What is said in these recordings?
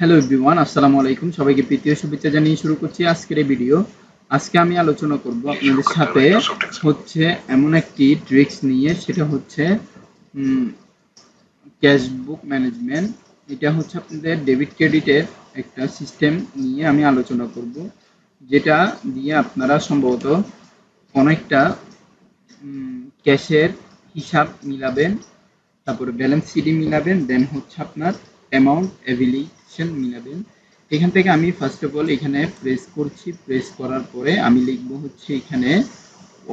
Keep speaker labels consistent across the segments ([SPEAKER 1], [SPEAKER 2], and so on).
[SPEAKER 1] Hello everyone আসসালামু আলাইকুম। সবাইকে প্রীতীয় শুভেচ্ছা জানিয়ে শুরু করছি আজকের এই ভিডিও আজকে আমি আলোচনা করব আপনাদের সাথে হচ্ছে এমন একটি ট্রিক্স নিয়ে, সেটা হচ্ছে ক্যাশ বুক ম্যানেজমেন্ট এটা হচ্ছে আপনাদের ডেবিট ক্রেডিটের একটা সিস্টেম নিয়ে আমি আলোচনা করব, যেটা দিয়ে আপনারা সম্ভবত অনেকটা ক্যাশের হিসাব মিলাবেন, তারপরে ব্যালেন্স সিডি মিলাবেন দেন হচ্ছে আপনার অ্যামাউন্ট অ্যাভিলিশন মিলাবেন। এখান থেকে আমি ফার্স্ট অফ অল এখানে প্রেস করছি। প্রেস করার পরে আমি লিখব হচ্ছে এখানে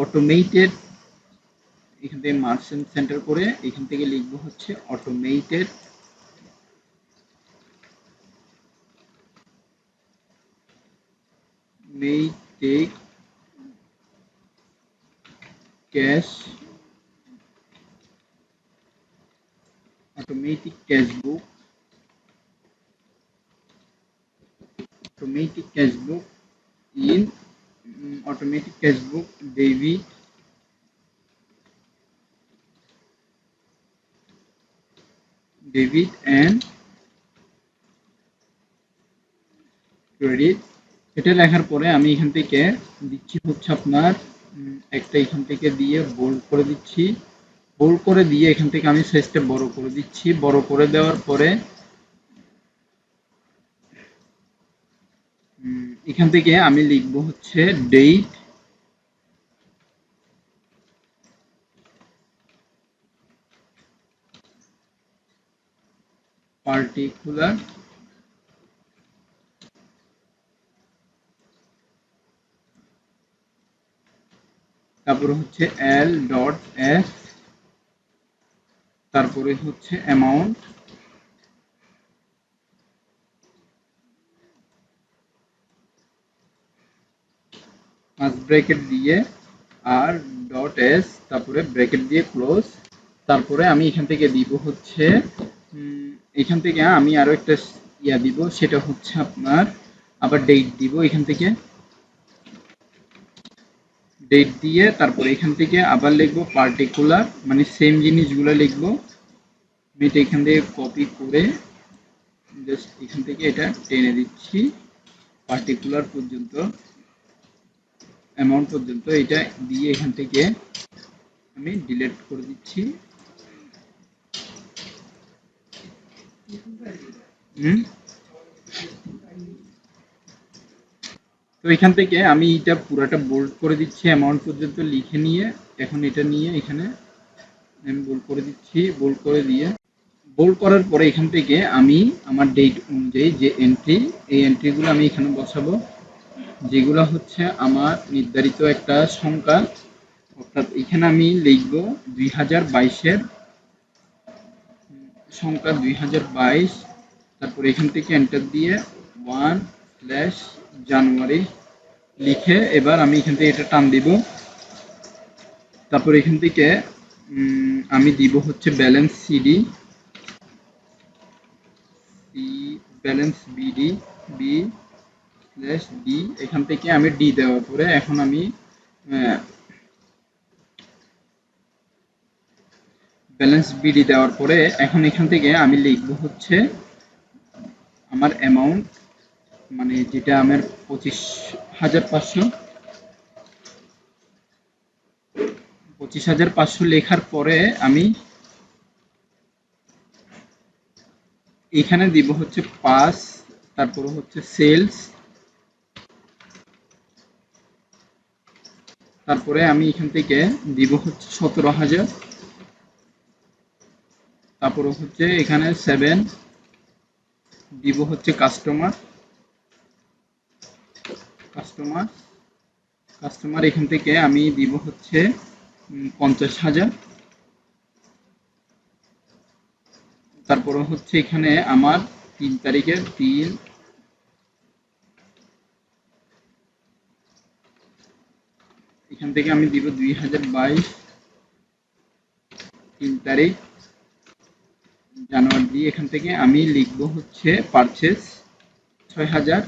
[SPEAKER 1] অটোমেটেড এখান থেকে মার্চেন্ট সেন্টার করে এখান থেকে লিখব হচ্ছে automated may take cash automatic automatic cash book in um, automatic cash book debit debit and credit. এটা লেখার পরে আমি এখান থেকে দিচ্ছি হচ্ছে আপনার একটা এখান থেকে দিয়ে বোল্ড করে দিচ্ছি। বোল্ড করে দিয়ে এখান থেকে আমি সাইজটা বড় করে দিচ্ছি। বড় করে দেওয়ার পরে এখান থেকে আমি লিখব হচ্ছে ডেট পার্টিকুলার তারপরে হচ্ছে এল ডট এফ তারপরে হচ্ছে অ্যামাউন্ট পাঁচ ব্র্যাকেট দিয়ে আর ডট এস, তারপরে ব্র্যাকেট দিয়ে ক্লোজ। তারপরে আমি এখান থেকে দিব হচ্ছে এখান থেকে আমি আরও একটা ইয়া দিব, সেটা হচ্ছে আপনার আবার ডেট দিব এখান থেকে। ডেট দিয়ে তারপরে এখান থেকে আবার লিখব পার্টিকুলার মানে সেম জিনিসগুলো লিখব। আমি এটা এখান থেকে কপি করে জাস্ট এখান থেকে এটা টেনে দিচ্ছি পার্টিকুলার পর্যন্ত। অ্যামাউন্ট পর্যন্ত এটা দিয়ে এখান থেকে আমি ডিলিট করে দিচ্ছি। তো এখান থেকে আমি এটা পুরাটা বোল্ড করে দিচ্ছি অ্যামাউন্ট পর্যন্ত লিখে নিয়ে, এখন এটা নিয়ে এখানে আমি বোল্ড করে দিচ্ছি বোল্ড করে দিয়ে। বোল্ড করার পরে এখান থেকে আমি আমার ডেট অনুযায়ী যে এন্ট্রি এই এন্ট্রিগুলো আমি এখানে বসাবো। যেগুলো হচ্ছে আমার নির্ধারিত একটা সংখ্যা, অর্থাৎ এখানে আমি লিখব দুই হাজার বাইশের সংখ্যা দুই হাজার বাইশ, তারপর এখান থেকে এন্টার দিয়ে ওয়ান স্ল্যাশ জানুয়ারি লিখে এবার আমি এখান থেকে এটা টান দিব। তারপর এখান থেকে আমি দিব হচ্ছে balance CD balance BD B slash D এখান থেকে আমি ডি দেওয়ার পরে এখন আমি ব্যালেন্স বিডি দেওয়ার পরে এখন এখান থেকে আমি লিখব হচ্ছে আমার অ্যামাউন্ট মানে যেটা আমার পঁচিশ হাজার পাঁচশো। পঁচিশ হাজার পাঁচশো লেখার পরে আমি এখানে দিব হচ্ছে পাস তারপরে হচ্ছে সেলস তারপরে আমি এখান থেকে দিব হচ্ছে সতেরো হাজার। তারপরে হচ্ছে এখানে সেভেন দিব হচ্ছে কাস্টমার কাস্টমার কাস্টমার এখান থেকে আমি দিব হচ্ছে পঞ্চাশ হাজার। তারপরে হচ্ছে এখানে আমার তিন তারিখের তিন এখান থেকে আমি দিব দুই হাজার বাইশ তিন তারিখ জানুয়ারি এখান থেকে আমি লিখব হচ্ছে পারচেস ছয় হাজার।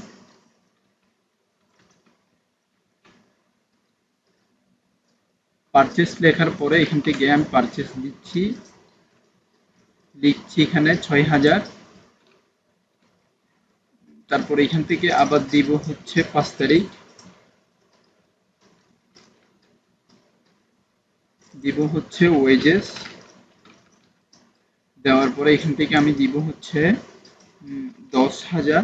[SPEAKER 1] পারচেস লেখার পরে এখান থেকে আমি পারচেস দিচ্ছি। লিখছি এখানে ছয় হাজার। তারপর এখান থেকে আবার দিব হচ্ছে পাঁচ তারিখ। দিব হচ্ছে ওয়েজেস দেওয়ার পরে এখান থেকে আমি দিব হচ্ছে দশ হাজার।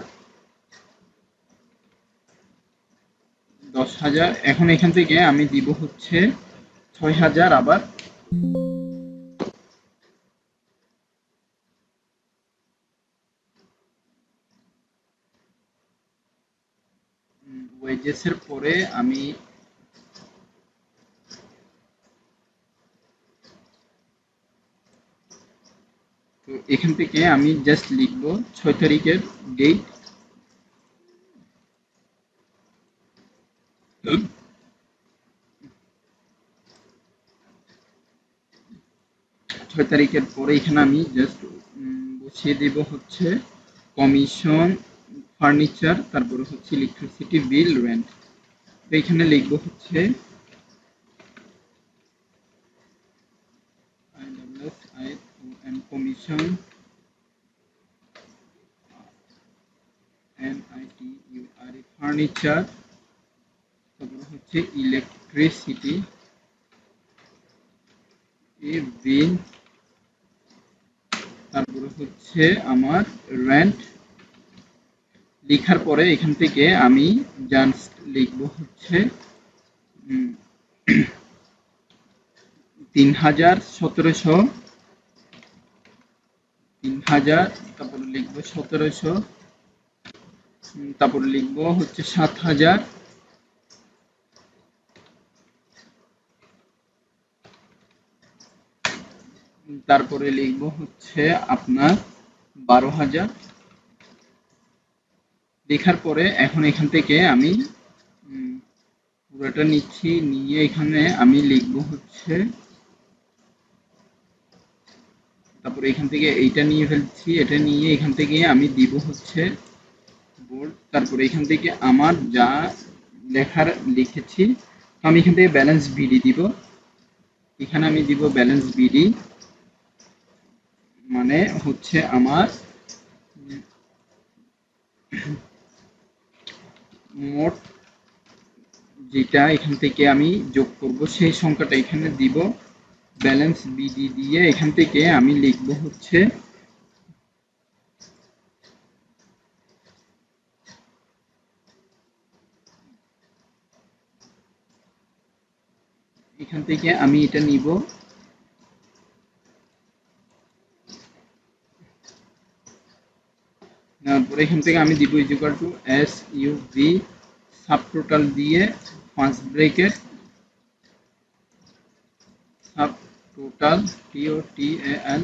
[SPEAKER 1] দশ হাজার। এখন এখান থেকে আমি দিব হচ্ছে ছয় হাজার আবার। ওয়েজেসের পরে আমি তো এখান থেকে আমি জাস্ট লিখব ছয় তারিখের ডেট ছয় তারিখের পরে এখানে আমি জাস্ট বসিয়ে দেব হচ্ছে কমিশন ফার্নিচার তারপরে হচ্ছে ইলেকট্রিসিটি বিল রেন্ট তো এখানে লিখব হচ্ছে and N I T U R E furniture তারপরে হচ্ছে ইলেকট্রিসিটি এ বিল তারপরে হচ্ছে আমার রেন্ট লেখার পরে এখান থেকে আমি জাস্ট লিখব হচ্ছে তিন হাজার সতেরোশো তিন হাজার, তারপরে লিখব সতেরোশো তারপরে লিখব হচ্ছে সাত হাজার। তারপরে লিখব হচ্ছে আপনার বারো হাজার। লেখার পরে এখন এখান থেকে আমি পুরোটা নিচ্ছি, নিয়ে এখানে আমি লিখব হচ্ছে তারপরে এখান থেকে এইটা নিয়ে ফেলছি, এটা নিয়ে এখান থেকে আমি দিব হচ্ছে বোল্ড তারপরে এখান থেকে আমার যা লেখার লিখেছি, আমি এখান থেকে ব্যালেন্স বিডি দিব। এখানে আমি দিব ব্যালেন্স বিডি মানে হচ্ছে আমার মোট যেটা এখান থেকে আমি যোগ করব, সেই সংখ্যাটা এখানে দিব। ব্যালেন্স বিডি দিয়ে এখান থেকে আমি লিখব হচ্ছে এখান থেকে আমি এটা নিব। তারপরে এখান থেকে আমি দিব equal to S U V subtotal দিয়ে পাঁচ bracket subtotal T O T L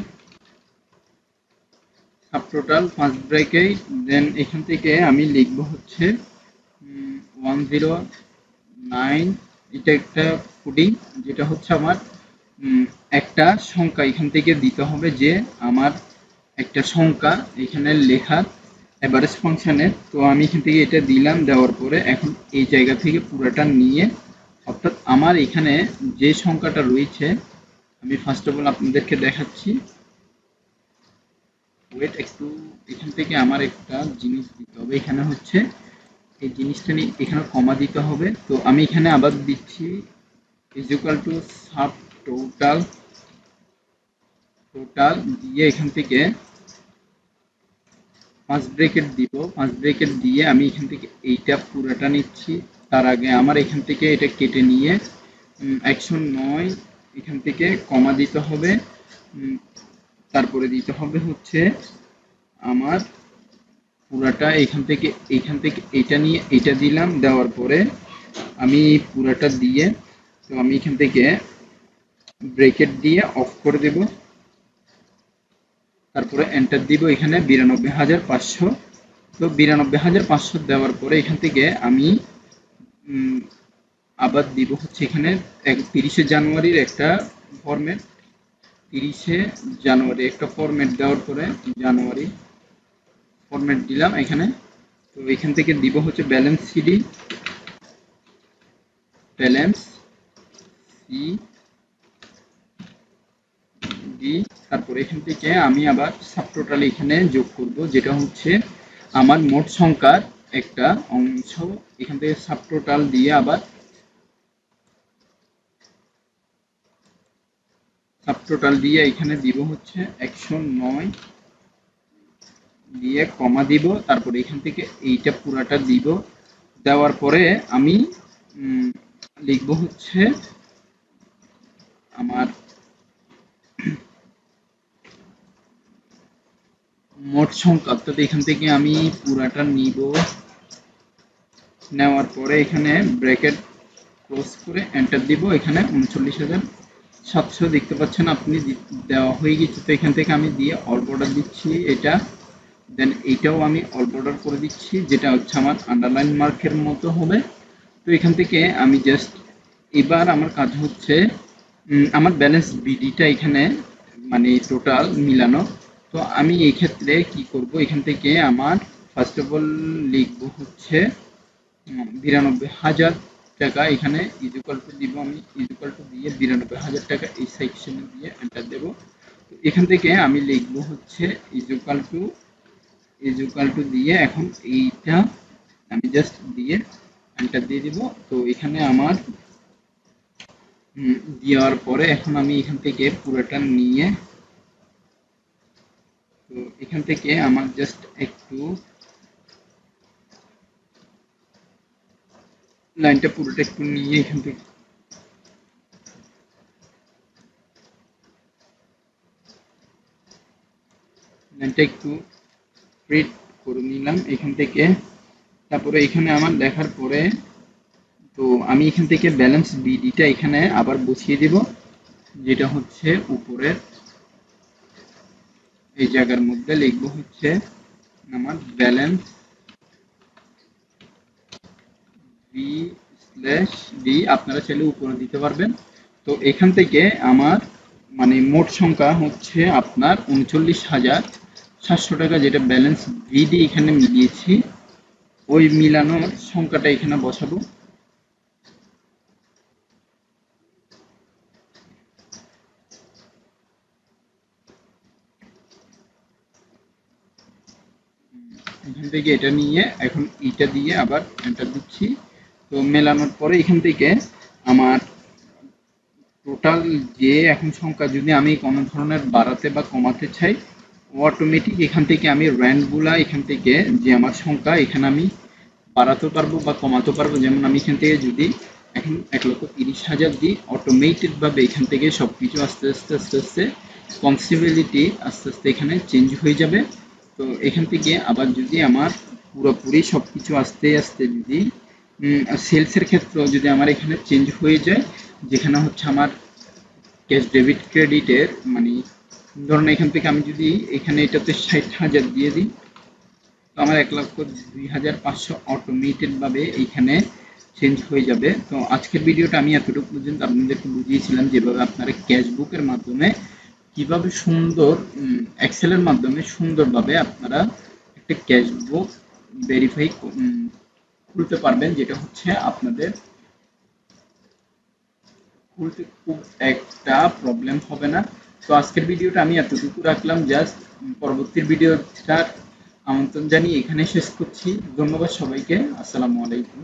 [SPEAKER 1] subtotal পাঁচ ব্রেকে দেন এখান থেকে আমি লিখব হচ্ছে ওয়ান জিরো নাইন এটা একটা পুডিং যেটা হচ্ছে আমার একটা সংখ্যা, এখান থেকে দিতে হবে যে আমার একটা সংখ্যা এখানে লেখা এভারেজ ফাংশনের তো আমি এখান থেকে এটা দিলাম, দেওয়ার পরে এখন এই জায়গা থেকে পুরোটা নিয়ে, অর্থাৎ আমার এখানে যে সংখ্যাটা রয়েছে আমি ফার্স্ট অফ অল আপনাদেরকে দেখাচ্ছি। ওয়েট একটু এখান থেকে আমার একটা জিনিস দিতে হবে। এখানে হচ্ছে এই জিনিসটা নিয়ে এখানে কমা দিতে হবে। তো আমি এখানে আবার দিচ্ছি is equal to subtotal total দিয়ে এখান থেকে পাঁচ ব্রেকেট দিব। পাঁচ ব্রেকেট দিয়ে আমি এখান থেকে এইটা পুরোটা নিচ্ছি। তার আগে আমার এখান থেকে এটা কেটে নিয়ে একশো নয় এখান থেকে কমা দিতে হবে তারপরে দিতে হবে হচ্ছে আমার পুরাটা এখান থেকে এখান থেকে এটা নিয়ে এটা দিলাম, দেওয়ার পরে আমি পুরাটা দিয়ে, তো আমি এখান থেকে ব্রেকেট দিয়ে অফ করে দেব। তারপরে এন্টার দিব এখানে বিরানব্বই হাজার পাঁচশো। তো বিরানব্বই হাজার পাঁচশো দেওয়ার পরে এখান থেকে আমি আবার দিব হচ্ছে এখানে তিরিশে জানুয়ারির একটা ফরম্যাট তিরিশে জানুয়ারি একটা ফরম্যাট দেওয়ার পরে জানুয়ারি ফরম্যাট দিলাম এখানে। তো এখান থেকে দিব হচ্ছে balance CD balance C D তারপরে এখান থেকে আমি আবার সাবটোটাল এখানে যোগ করব, যেটা হচ্ছে আমার মোট সংখ্যার একটা অংশ। এখান থেকে সাব টোটাল দিয়ে আবার সাব টোটাল দিয়ে এখানে দিব হচ্ছে একশো নয়। দিয়ে কমা দিব, তারপরে এখান থেকে এইটা পুরাটা দিব। দেওয়ার পরে আমি লিখব হচ্ছে আমার মোট সংখ্যা। অর্থাৎ এখান থেকে আমি পুরাটা নিব। নেওয়ার পরে এখানে ব্র্যাকেট ক্লোজ করে এন্টার দিব। এখানে উনচল্লিশ হাজার সাতশো দেখতে পাচ্ছেন আপনি দেওয়া হয়ে গেছে তো এখান থেকে আমি দিয়ে অল বর্ডার দিচ্ছি এটা। দেন এইটাও আমি অল বর্ডার করে দিচ্ছি, যেটা হচ্ছে আমার আন্ডারলাইন মার্কের মতো হবে। তো এখান থেকে আমি জাস্ট এবার আমার কাজ হচ্ছে আমার ব্যালেন্স বিডিটা এখানে মানে টোটাল মিলানো। তো আমি এই ক্ষেত্রে কি করব, এখান থেকে আমার ফার্স্ট অফ অল লিখব হচ্ছে বিরানব্বই হাজার। টাকা এখানে ইজুকাল টু দিব আমি ইজুকাল টু দিয়ে বিরানব্বই হাজার টাকা এই সেকশনে দিয়ে এন্টার দেব। এখান থেকে আমি লিখব হচ্ছে ইজুকাল টু ইজুকাল টু দিয়ে এখন এইটা আমি জাস্ট দিয়ে এন্টার দিয়ে দিব। তো এখানে আমার দেওয়ার পরে এখন আমি এখান থেকে পুরোটা নিয়ে, তো এখান থেকে আমার জাস্ট একটু লাইনটা পুরোটা একটু নিয়ে এখান থেকে। লাইনটা একটু প্রিট করে নিলাম এখান থেকে। তারপরে এখানে আমার দেখার পরে তো আমি এখান থেকে ব্যালেন্স বিডিটা এখানে আবার বসিয়ে দেব, যেটা হচ্ছে উপরের। এই জায়গার মধ্যে লিখব হচ্ছে আমার ব্যালেন্স বি ডি আপনারা চাইলে উপরে দিতে পারবেন। তো এখান থেকে আমার মানে মোট সংখ্যা হচ্ছে আপনার উনচল্লিশ হাজার সাতশো টাকা, যেটা ব্যালেন্স বিডি এখানে মিলিয়েছি। ওই মিলানোর সংখ্যাটা এখানে বসাবো। এখান থেকে এটা নিয়ে এখন এইটা দিয়ে আবার এন্টার দিচ্ছি। তো মেলানোর পরে এখান থেকে আমার টোটাল যে এখন সংখ্যা, যদি আমি কোনো ধরনের বাড়াতে বা কমাতে চাই অটোমেটিক এখান থেকে আমি র্যান্ডগুলা এখান থেকে যে আমার সংখ্যা, এখানে আমি বাড়াতে পারব বা কমাতে পারব। যেমন আমি এখান থেকে যদি এখন এক লক্ষ তিরিশ হাজার দিই অটোমেটেড ভাবে এখান থেকে সব কিছু আস্তে আস্তে আস্তে আস্তে কনসিবিলিটি আস্তে আস্তে এখানে চেঞ্জ হয়ে যাবে। তো এখান থেকে আবার যদি আমার পুরোপুরি সব কিছু আস্তে আস্তে যদি সেলসের ক্ষেত্রেও যদি আমার এখানে চেঞ্জ হয়ে যায়, যেখানে হচ্ছে আমার ক্যাশ ডেবিট ক্রেডিটের মানে ধরুন এখান থেকে আমি যদি এখানে এটাতে ষাট হাজার দিয়ে দিই, তো আমার এক লক্ষ দুই হাজার পাঁচশো অটোমেটেড ভাবে এইখানে চেঞ্জ হয়ে যাবে। তো আজকের ভিডিওটা আমি এতটুকু পর্যন্ত আপনাদেরকে বুঝিয়েছিলাম যেভাবে আপনারা ক্যাশবুকের মাধ্যমে কীভাবে সুন্দর এক্সেলের মাধ্যমে সুন্দরভাবে আপনারা একটা ক্যাশবুক ভেরিফাই খুলতে পারবেন, যেটা হচ্ছে আপনাদের খুলতে খুব একটা প্রবলেম হবে না। তো আজকের ভিডিওটা আমি এতটুকু রাখলাম জাস্ট পরবর্তী ভিডিওটার আমন্ত্রণ জানিয়ে এখানে শেষ করছি। ধন্যবাদ সবাইকে, আসসালামু আলাইকুম।